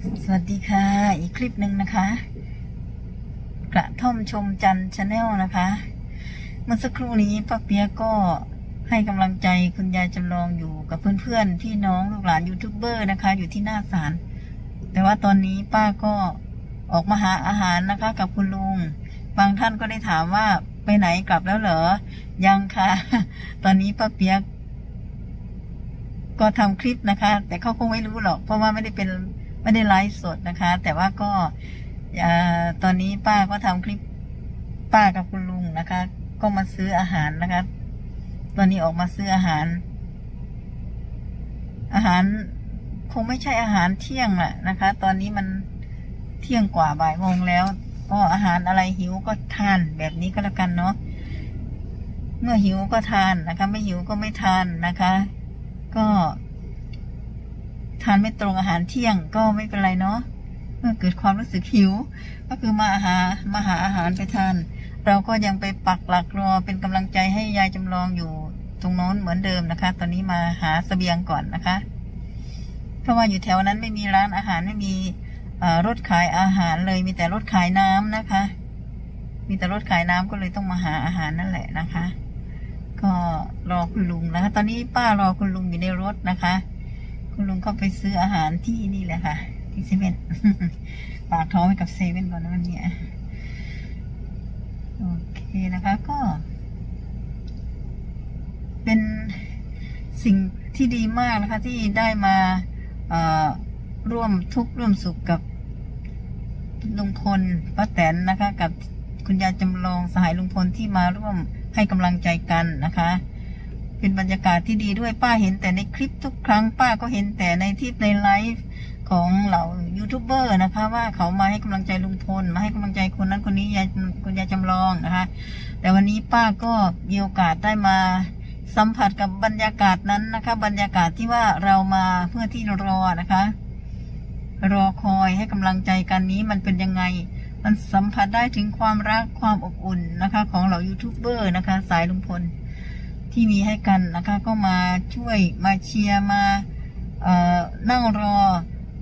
สวัสดีค่ะ อีกคลิปหนึ่งนะคะ กระท่อมชมจันชาแนลนะคะ เมื่อสักครู่นี้ป้าเปียก็ให้กำลังใจคุณยายจำลองอยู่กับเพื่อนๆพี่น้องลูกหลานยูทูบเบอร์นะคะ อยู่ที่หน้าศาลแต่ว่าตอนนี้ป้าก็ออกมาหาอาหารนะคะ กับคุณลุง บางท่านก็ได้ถามว่าไปไหนกลับแล้วเหรอ ยังค่ะ ตอนนี้ป้าเปียกก็ทำคลิปนะคะ แต่เขาคงไม่รู้หรอก เพราะว่าไม่ได้เป็น ไม่ได้ไลฟ์สดนะคะ แต่ว่าก็อตอนนี้ป้าก็ทำคลิปป้ากับคุณลุงนะคะ ก็มาซื้ออาหารนะคะ ตอนนี้ออกมาซื้ออาหาร อาหารคงไม่ใช่อาหารเที่ยงแหละนะคะ ตอนนี้มันเที่ยงกว่าบ่ายโมงแล้ว ก็อาหารอะไรหิวก็ทานแบบนี้ก็แล้วกันเนาะเมื่อหิวก็ทานนะคะ ไม่หิวก็ไม่ทานนะคะ ก็านไม่ตรงอาหารเที่ยงก็ไม่เป็นไรเนาะเมื่อเกิดความรู้สึกหิว ก็คือมาหามาหาอาหารไปทาน เราก็ยังไปปักหลักรอเป็นกำลังใจให้ยายจำลองอยู่ตรงโน้นเหมือนเดิมนะคะ ตอนนี้มาหาเสบียงก่อนนะคะ เพราะว่าอยู่แถวนั้นไม่มีร้านอาหารไม่มีรถขายอาหารเลยมีแต่รถขายน้ำนะคะ มีแต่รถขายน้ำก็เลยต้องมาหาอาหารนั่นแหละนะคะ ก็รอคุณลุงนะคะ ตอนนี้ป้ารอคุณลุงอยู่ในรถนะคะ คุณลุงก็ไปซื้ออาหารที่นี่แหละค่ะ ที่เซเว่นฝากท้องไว้กับเซเว่นก่อนนะวันนี้โอเคนะคะก็ เป็นสิ่งที่ดีมากนะคะ ที่ได้มาร่วมทุกข์ร่วมสุขกับลุงพลป้าแตนนะคะ กับคุณยายจำลองสหายลุงพลที่มาร่วมให้กำลังใจกันนะคะ เป็นบรรยากาศที่ดีด้วยป้าเห็นแต่ในคลิปทุกครั้งป้าก็เห็นแต่ในที่ในไลฟ์ของเหล่ายูทูบเบอร์นะคะ ว่าเขามาให้กำลังใจลุงพลมาให้กำลังใจคนนั้นคนนี้ยายคุณยายจำลองนะคะ แต่วันนี้ป้าก็มีโอกาสได้มาสัมผัสกับบรรยากาศนั้นนะคะ บรรยากาศที่ว่าเรามาเพื่อที่รอนะคะ รอคอยให้กำลังใจกันนี้มันเป็นยังไง มันสัมผัสได้ถึงความรักความอบอุ่นนะคะ ของเหล่ายูทูบเบอร์นะคะ สายลุงพล ที่มีให้กันนะคะ ก็มาช่วยมาเชียร์มาเอ่อนั่งรอ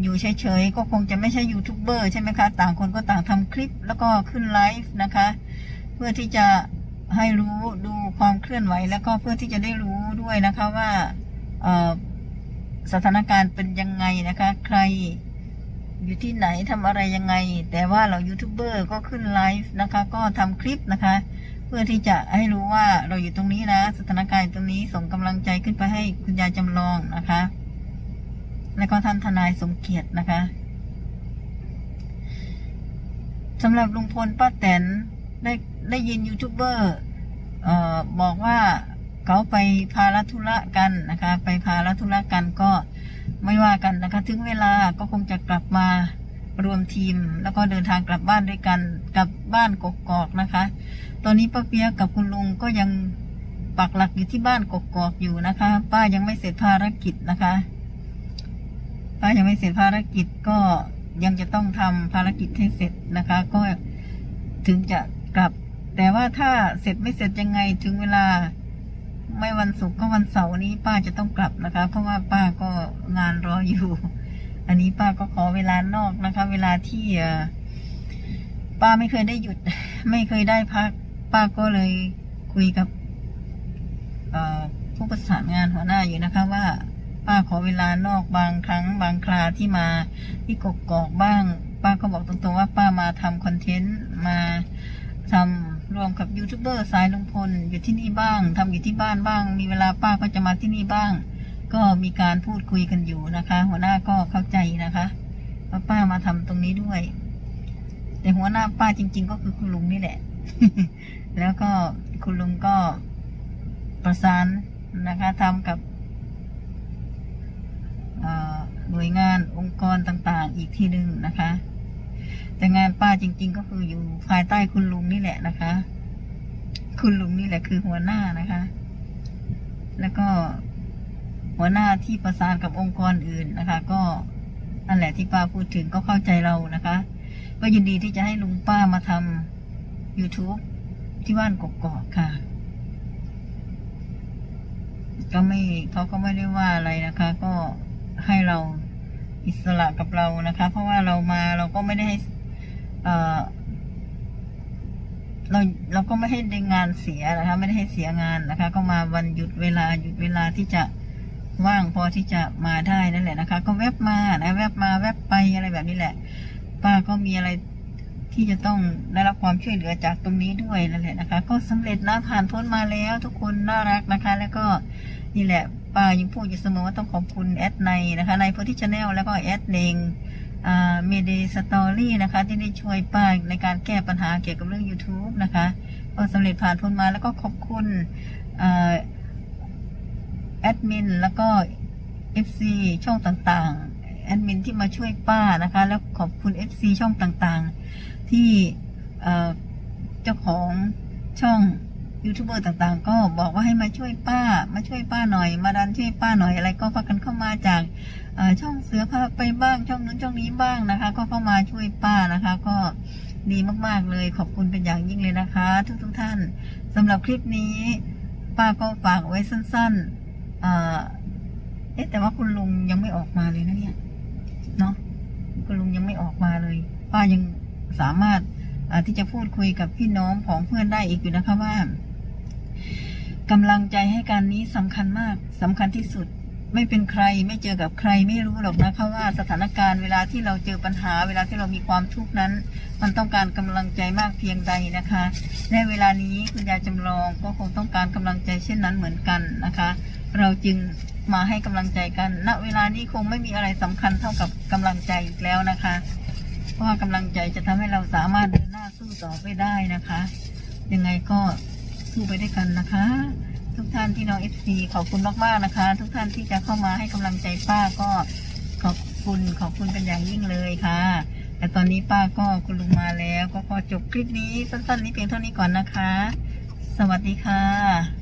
อยู่เฉยๆ ก็คงจะไม่ใช่ยูทูบเบอร์ใช่ไหมคะ ต่างคนก็ต่างทำคลิปแล้วก็ขึ้นไลฟ์นะคะ เพื่อที่จะให้รู้ดูความเคลื่อนไหว แล้วก็เพื่อที่จะได้รู้ด้วยนะคะว่าสถานการณ์เป็นยังไงนะคะ ใครอยู่ที่ไหนทำอะไรยังไง แต่ว่าเรายูทูบเบอร์ก็ขึ้นไลฟ์นะคะ ก็ทำคลิปนะคะ เพื่อที่จะให้รู้ว่าเราอยู่ตรงนี้นะสถานการณ์ตรงนี้ส่งกำลังใจขึ้นไปให้คุณยายจำลองนะคะ แล้วก็ท่านทนายสมเกียรตินะคะสำหรับลุงพลป้าแตนได้ได้ยินยูทูบเบอร์บอกว่าเขาไปพาลธุระกันนะคะ ไปพาลธุระกันก็ไม่ว่ากันนะคะ ถึงเวลาก็คงจะกลับมารวมทีม แล้วก็เดินทางกลับบ้านด้วยกันกับ บ้านกกอกนะคะ ตอนนี้ป้าเปียกกับคุณลุงก็ยังปักหลักอยู่ที่บ้านกกอกอยู่นะคะ ป้ายังไม่เสร็จภารกิจนะคะ ป้ายังไม่เสร็จภารกิจก็ยังจะต้องทำภารกิจให้เสร็จนะคะ ก็ถึงจะกลับ แต่ว่าถ้าเสร็จไม่เสร็จยังไงถึงเวลาไม่วันศุกร์ก็วันเสาร์นี้ป้าจะต้องกลับนะคะ เพราะว่าป้าก็งานรออยู่ อันนี้ป้าก็ขอเวลานอกนะคะ เวลาที่อ ป้าไม่เคยได้หยุด ไม่เคยได้พัก ป้าก็เลยคุยกับผู้ประสานงานหัวหน้าอยู่นะคะว่า ป้าขอเวลานอกบางครั้ง บางคราที่มาที่กกอกบ้าง ป้าก็บอกตรงๆว่าป้ามาทำคอนเทนต์มาทำรวมกับยูทูบเบอร์สายลุงพลอยู่ที่นี่บ้างทำอยู่ที่บ้านบ้าง มีเวลาป้าก็จะมาที่นี่บ้าง ก็มีการพูดคุยกันอยู่นะคะ หัวหน้าก็เข้าใจนะคะว่าป้ามาทำตรงนี้ด้วย แต่หัวหน้าป้าจริง ๆ ก็คือคุณลุงนี่แหละ แล้วก็คุณลุงก็ประสานนะคะทำกับหน่วยงานองค์กรต่างๆ อีกทีหนึ่งนะคะ แต่งานป้าจริง ๆ ก็คืออยู่ภายใต้คุณลุงนี่แหละนะคะ คุณลุงนี่แหละคือหัวหน้านะคะ แล้วก็หัวหน้าที่ประสานกับองค์กรอื่นนะคะ ก็นั่นแหละที่ป้าพูดถึงก็เข้าใจเรานะคะ ก็ยินดีที่จะให้ลุงป้ามาทำ YouTube ที่บ้านกกอกค่ะ ก็ไม่เขาก็ไม่ได้ว่าอะไรนะคะ ก็ให้เราอิสระกับเรานะคะ เพราะว่าเรามาเราก็ไม่ได้ให้เอ่อเราเราก็ไม่ให้ได้งานเสียนะคะ ไม่ได้ให้เสียงานนะคะ ก็มาวันหยุดเวลาหยุดเวลาที่จะว่างพอที่จะมาได้นั่นแหละนะคะ ก็แวบมานะแวบมาแวบไปอะไรแบบนี้แหละ ป้าก็มีอะไรที่จะต้องได้รับความช่วยเหลือจากตรงนี้ด้วยนั่นแหละนะคะ ก็สำเร็จนะผ่านพ้นมาแล้ว ทุกคนน่ารักนะคะ แล้วก็นี่แหละป้ายังพูดอยู่เสมอว่าต้องขอบคุณแอดในนะคะในโพธิชาแนลแล้วก็แอดเองเมเดสตอรี่นะคะ ที่ได้ช่วยป้าในการแก้ปัญหาเกี่ยวกับเรื่อง YouTube นะคะก็สำเร็จผ่านพ้นมาแล้วก็ขอบคุณแอดมินแล้วก็ FC ช่องต่างๆ แอดมินที่มาช่วยป้านะคะ แล้วขอบคุณ FC ช่องต่างๆ ที่เจ้าของช่องยูทูบเบอร์ต่างๆ ก็บอกว่าให้มาช่วยป้า มาช่วยป้าหน่อย มาดันช่วยป้าหน่อยอะไรก็พากันเข้ามาจากช่องเสือพาไปบ้างช่องนู้นช่องนี้บ้างนะคะ ก็เข้ามาช่วยป้านะคะ ก็ดีมากๆเลย ขอบคุณเป็นอย่างยิ่งเลยนะคะ ทุกๆท่านสำหรับคลิปนี้ ป้าก็ฝากไว้สั้นๆเอ่อเอ๊ะแต่ว่าคุณลุงยังไม่ออกมาเลยนะเนี่ย เนาะคุณลุงยังไม่ออกมาเลย ป้ายังสามารถที่จะพูดคุยกับพี่น้องของเพื่อนได้อีกอยู่นะคะว่ากำลังใจให้การนี้สำคัญมากสำคัญที่สุดไม่เป็นใครไม่เจอกับใครไม่รู้หรอกนะคะว่าสถานการณ์เวลาที่เราเจอปัญหา เวลาที่เรามีความทุกข์นั้น มันต้องการกำลังใจมากเพียงใดนะคะในเวลานี้คุณยายจำลองก็คงต้องการกำลังใจเช่นนั้นเหมือนกันนะคะ เราจึง มาให้กำลังใจกันณเวลานี้คงไม่มีอะไรสำคัญเท่ากับกำลังใจอีกแล้วนะคะ เพราะว่ากำลังใจจะทำให้เราสามารถเดินหน้าสู้ต่อไปได้นะคะ ยังไงก็สู้ไปด้วยกันนะคะ ทุกท่านที่น้องเอฟซีขอบคุณมากๆนะคะ ทุกท่านที่จะเข้ามาให้กำลังใจป้าก็ขอบคุณขอบคุณเป็นอย่างยิ่งเลยค่ะแต่ตอนนี้ป้าก็คุณลุงมาแล้ว ก็ขอจบคลิปนี้สั้นๆนี้เพียงเท่านี้ก่อนนะคะ สวัสดีค่ะ